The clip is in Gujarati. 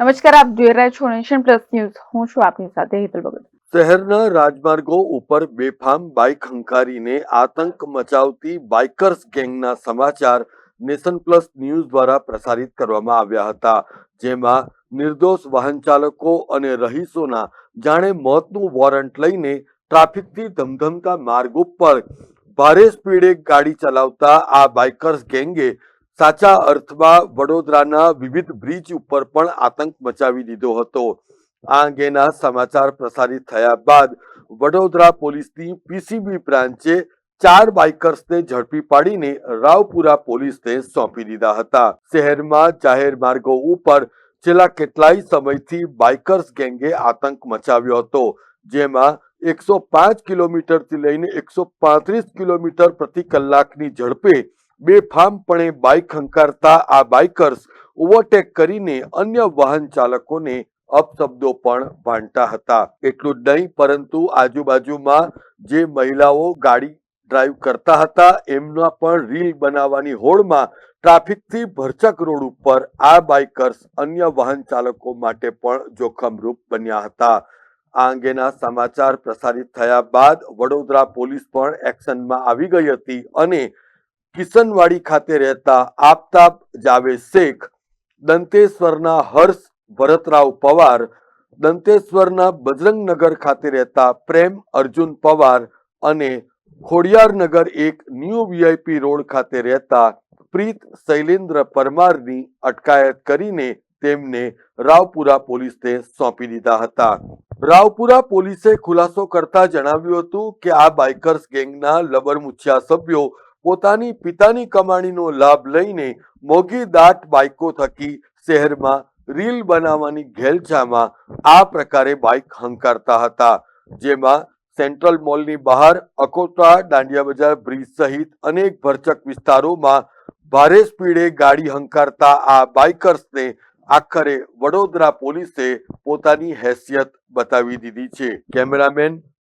નમસ્કાર, આપ જોઈ રહ્યા છો નેશન પ્લસ ન્યૂઝ. હું છું આપની સાથે હેતલ ભગત. શહેરના રાજમાર્ગો ઉપર બેફામ બાઇક હંકારીને આતંક મચાવતી બાઇકર્સ ગેંગના સમાચાર નેશન પ્લસ ન્યૂઝ દ્વારા પ્રસારિત કરવામાં આવ્યા હતા, જેમાં નિર્દોષ વાહન ચાલકો અને રહીશોના જાણે મોતનું વોરંટ લઈને ટ્રાફિકથી ધમધમતા માર્ગ ઉપર ભારે સ્પીડે ગાડી ચલાવતા આ બાઇકર્સ ગેંગે સાચા અર્થમાં વડોદરાના વિવિધ બ્રિજ ઉપર પણ આતંક મચાવી દીધો હતો. આ અંગેના સમાચાર પ્રસારિત થયા બાદ વડોદરા પોલીસની પીસીબી બ્રાન્ચે ચાર બાઇકર્સને ઝડપી પાડીને રાવપુરા પોલીસને સોંપી દીધા હતા. શહેરમાં જાહેર માર્ગો ઉપર છેલ્લા કેટલાય સમયથી બાઇકર્સ ગેંગે આતંક મચાવ્યો હતો, જેમાં એકસો પાંચ કિલોમીટરથી લઈને એકસો પાંત્રીસ કિલોમીટર પ્રતિ કલાકની ઝડપે બેફામપણે બાઇક હંકારતા આ બાઇકર્સ ઓવરટેક કરીને અન્ય વાહન ચાલકોને અપશબ્દો પણ ભાંડતા હતા. એટલું જ નહીં, પરંતુ આજુબાજુમાં જે મહિલાઓ ગાડી ડ્રાઈવ કરતા હતા, એમના પણ રીલ બનાવવાની હોડમાં ટ્રાફિકથી ભરચક રોડ ઉપર આ બાઇકર્સ અન્ય વાહન ચાલકો માટે પણ જોખમરૂપ બન્યા હતા. આ અંગેના સમાચાર પ્રસારિત થયા બાદ વડોદરા પોલીસ પણ એક્શનમાં આવી ગઈ હતી અને કિશનવાડી ખાતે રહેતા આફતાબ જાવેદ શેખ, દંતેશ્વરના હર્ષ ભરતરાવ પવાર, દંતેશ્વરના બજરંગનગર ખાતે રહેતા પ્રેમ અર્જુન પવાર અને ખોડિયારનગર એક ન્યૂ વીઆઈપી રોડ ખાતે રહેતા પ્રીત શૈલેન્દ્ર પરમારની અટકાયત કરીને તેમને રાવપુરા પોલીસને સોંપી દીધા હતા. રાવપુરા પોલીસે ખુલાસો કરતા જણાવ્યું હતું કે આ બાઇકર્સ ગેંગના લબરમુછિયા સભ્યો પોતાની પિતાની કમાણીનો લાભ લઈને મોંઘી દાટ બાઇકો થકી શહેરમાં રીલ બનાવવાની ઘેલછામાં આ પ્રકારે બાઇક હંકારતા હતા. જેમાં સેન્ટ્રલ મોલની બહાર અકોટા, દાંડિયા બજાર, બ્રિજ સહિત અનેક ભરચક વિસ્તારોમાં ભારે સ્પીડે ગાડી હંકારતા આ બાઇકર્સને આખરે વડોદરા પોલીસે પોતાની હેસિયત બતાવી દીધી છે. કેમેરામેન